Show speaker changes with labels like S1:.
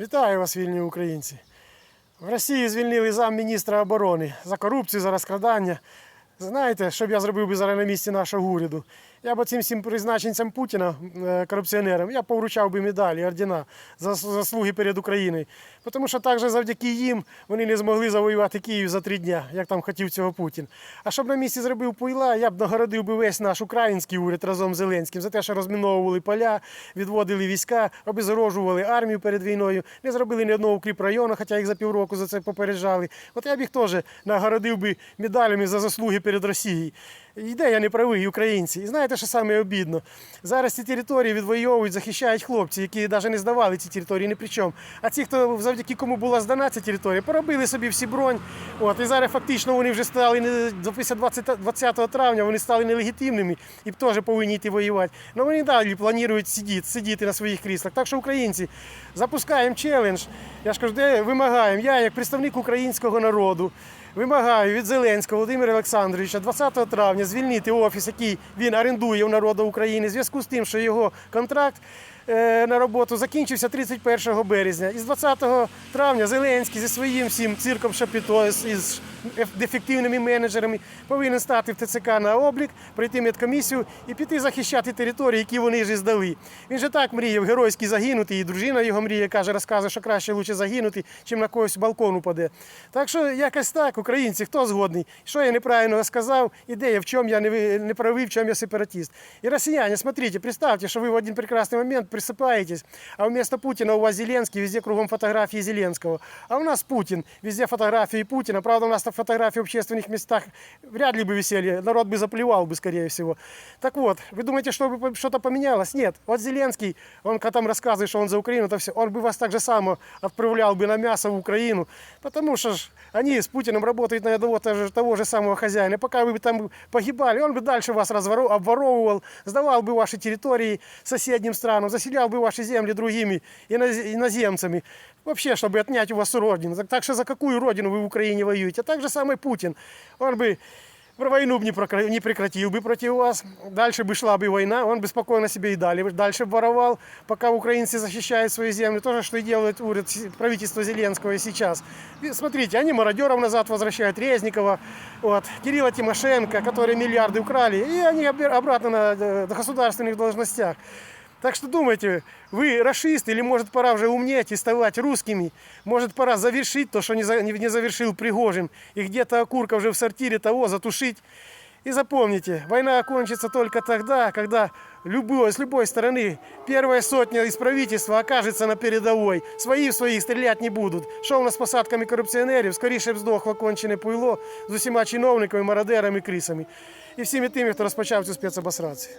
S1: Вітаю вас, вільні українці. В Росії звільнили замміністра оборони за корупцію, за розкрадання. Знаєте, що б я зробив би зараз на місці нашого уряду? Я б цим всім призначенцям Путіна, е, корупціонерам, я повручав би медалі, ордена за заслуги перед Україною. Тому що також завдяки їм вони не змогли завоювати Київ за три дня, як там хотів цього Путін. А щоб на місці зробив Пуйла, я б нагородив би весь наш український уряд разом з Зеленським за те, що розміновували поля, відводили війська, обезоружували армію перед війною, не зробили ні одного укріп району, хоча їх за півроку за це попереджали. От я б їх теж нагородив би медалями за заслуги перед Росією. Іде я не правий, українці. І знаєте, що саме обідно? Зараз ці території відвоюють, захищають хлопці, які навіть не здавали ці території ні при чому. А ті, хто завдяки кому була здана ця територія, поробили собі всі бронь. От, і зараз фактично вони вже стали після 20, 20 травня вони стали нелегітимними і теж повинні йти воювати. Але вони далі планують сидіти, сидіти на своїх кріслах. Так що, українці, запускаємо челендж. Я ж кажу, де вимагаємо. Я, як представник українського народу, Вимагаю від Зеленського Володимира Олександровича 20 травня звільнити офіс, який він орендує у народу України, в зв'язку з тим, що його контракт е, на роботу закінчився 31 березня. І з 20 травня Зеленський зі своїм всім цирком Шапіто із- дефективними менеджерами повинен стати в ТЦК на облік, пройти медкомісію і піти захищати території, які вони ж здали. Він же так мріяв геройськи загинути, і дружина його мріє, каже, розказує, що краще лучше загинути, чим на когось балкон упаде. Так що якось так, українці, хто згодний? Що я неправильно сказав, ідея, в чому я не, ви- не правий, в чому я сепаратист. І росіяне, смотрите, представьте, що ви в один прекрасний момент присипаєтесь, а вместо Путіна у вас Зеленський, везде кругом фотографії Зеленського. А у нас Путін, везде фотографії Путіна. Правда, у нас там фотографии в общественных местах вряд ли бы висели, народ бы заплевал бы, скорее всего. Так вот, вы думаете, что бы что-то поменялось? Нет. Вот Зеленский, он когда там рассказывает, что он за Украину, то все, он бы вас так же само отправлял бы на мясо в Украину, потому что ж они с Путиным работают на одного того же, того же самого хозяина. И пока вы бы там погибали, он бы дальше вас разворо- обворовывал, сдавал бы ваши территории соседним странам, заселял бы ваши земли другими иноз- иноземцами. Вообще, чтобы отнять у вас родину. Так- Так что за какую родину вы в Украине воюете? А так же самый Путин. Он бы войну бы не, прокра- не прекратил бы против вас. Дальше бы шла бы война, он бы спокойно себе и дали, бы- дальше бы воровал, пока украинцы защищают свою землю. То же, что и делает уряд, с- правительство Зеленского и сейчас. И Смотрите, они мародеров назад возвращают, Резникова, вот, Кирилла Тимошенко, которые миллиарды украли, и они обе- обратно на, э, на государственных должностях. Так что думайте, вы расист или может пора уже умнеть и ставать русскими? Может пора завершить то, что не, за- не- не завершил Пригожин, и где-то окурка уже в сортире того затушить? И запомните, война окончится только тогда, когда любой, с любой стороны первая сотня из правительства окажется на передовой. Свои в своих стрелять не будут. Що у нас з посадками корупціонерів? Скоріше б здохло кончене пуйло з усіма чиновниками, мародерами, крисами. І всіми тими, хто розпочав цю спецобосрацію.